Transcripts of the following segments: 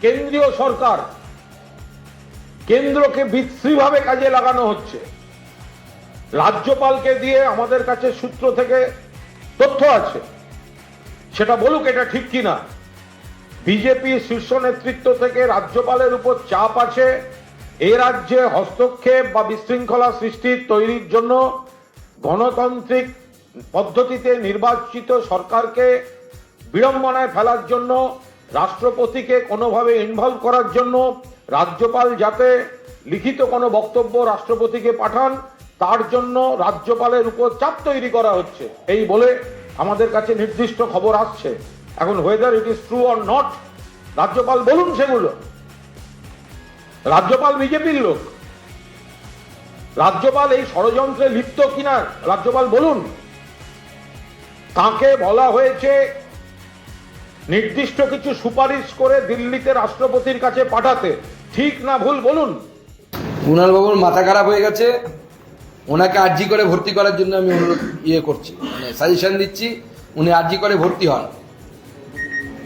কেন্দ্রীয় সরকার কেন্দ্রকে বিশ্রীভাবে কাজে লাগানো হচ্ছে। রাজ্যপালকে দিয়ে আমাদের কাছে সূত্র থেকে তথ্য আছে। সেটা বলুক এটা ঠিক কিনা। বিজেপি শীর্ষ নেতৃত্ব থেকে রাজ্যপালের উপর চাপ আছে। এ রাজ্যে হস্তক্ষেপ বা বিশৃঙ্খলা সৃষ্টির তৈরির জন্য গণতান্ত্রিক পদ্ধতিতে নির্বাচিত সরকারকে বিড়ম্বনায় ফেলার জন্য রাষ্ট্রপতিকে কোনোভাবে ইনভলভ করার জন্য রাজ্যপাল যাতে লিখিত কোনো বক্তব্য রাষ্ট্রপতিকে পাঠান, তার জন্য রাজ্যপালের উপর চাপ তৈরি করা হচ্ছে। এই বলে আমাদের কাছে নির্দিষ্ট খবর আসছে। এখন whether it is true or not রাজ্যপাল বলুন সেগুলো। রাজ্যপাল বিজেপির লোক। রাজ্যপাল এই ষড়যন্ত্রে লিপ্ত কিনা, রাজ্যপাল বলুন। তাকে বলা হয়েছে নির্দিষ্ট কিছু সুপারিশ করে দিল্লিতে রাষ্ট্রপতির কাছে পাঠাতে ঠিক না ভুল বলুন। কুণাল বাবুর মাথা খারাপ হয়ে গেছে। ওনাকে আর্জি করে ভর্তি করার জন্য আমি অনুরোধ ইয়ে করছি মানে সাজেশন দিচ্ছি, উনি আর্জি করে ভর্তি হন।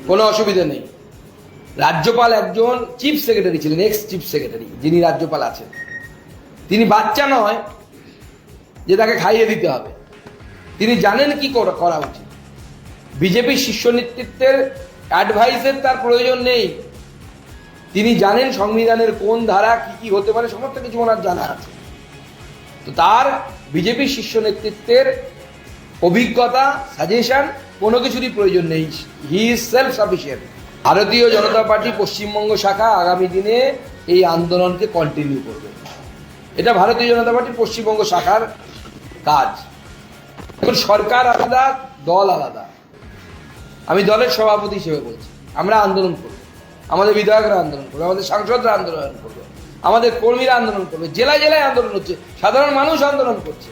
কোনো অসুবিধা নেই। রাজ্যপাল একজন চিফ সেক্রেটারি ছিলেন এক্স চিফ সেক্রেটারি যিনি রাজ্যপাল আছেন। তিনি বাচ্চা নয় যে তাকে খাইয়ে দিতে হবে। তিনি জানেন কি করা উচিত। বিজেপির শীর্ষ নেতৃত্বের অ্যাডভাইসের তার প্রয়োজন নেই। তিনি জানেন সংবিধানের কোন ধারা কি কি হতে পারে, সমস্ত কিছু ওনার জানা আছে। তো তার বিজেপির শীর্ষ নেতৃত্বের অভিজ্ঞতা সাজেশন কোনো কিছুরই প্রয়োজন নেই। হি ইজ সেলফ সাফিসিয়েন্ট ভারতীয় জনতা পার্টি পশ্চিমবঙ্গ শাখা আগামী দিনে এই আন্দোলনকে কন্টিনিউ করবে। এটা ভারতীয় জনতা পার্টি পশ্চিমবঙ্গ শাখার কাজ। এখন সরকার আলাদা, দল আলাদা। আমি দলের সভাপতি হিসেবে বলছি। আমরা আন্দোলন করব। আমাদের বিধায়করা আন্দোলন করবে, আমাদের সাংসদরা আন্দোলন করবে, আমাদের কর্মীরা আন্দোলন করবে, জেলায় জেলায় আন্দোলন হচ্ছে, সাধারণ মানুষ আন্দোলন করছে।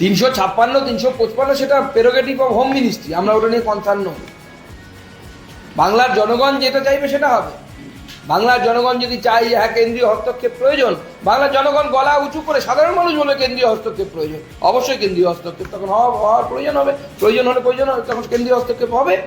তিনশো ছাপ্পান্ন, তিনশো পঁচপান্ন সেটা পেরোগেটিভ অফ হোম মিনিস্ট্রি আমরা ওটা নিয়ে কনসার্ন বাংলার জনগণ যেটা চাইবে সেটা হবে। বাংলার জনগণ যদি চায় যে হ্যাঁ কেন্দ্রীয় হস্তক্ষেপ প্রয়োজন, বাংলার জনগণ গলা উঁচু করে সাধারণ মানুষ বলে কেন্দ্রীয় হস্তক্ষেপ প্রয়োজন। অবশ্যই কেন্দ্রীয় হস্তক্ষেপ তখন হওয়া- হওয়ার প্রয়োজন হবে। প্রয়োজন হলে প্রয়োজন হবে, তখন কেন্দ্রীয় হস্তক্ষেপ হবে।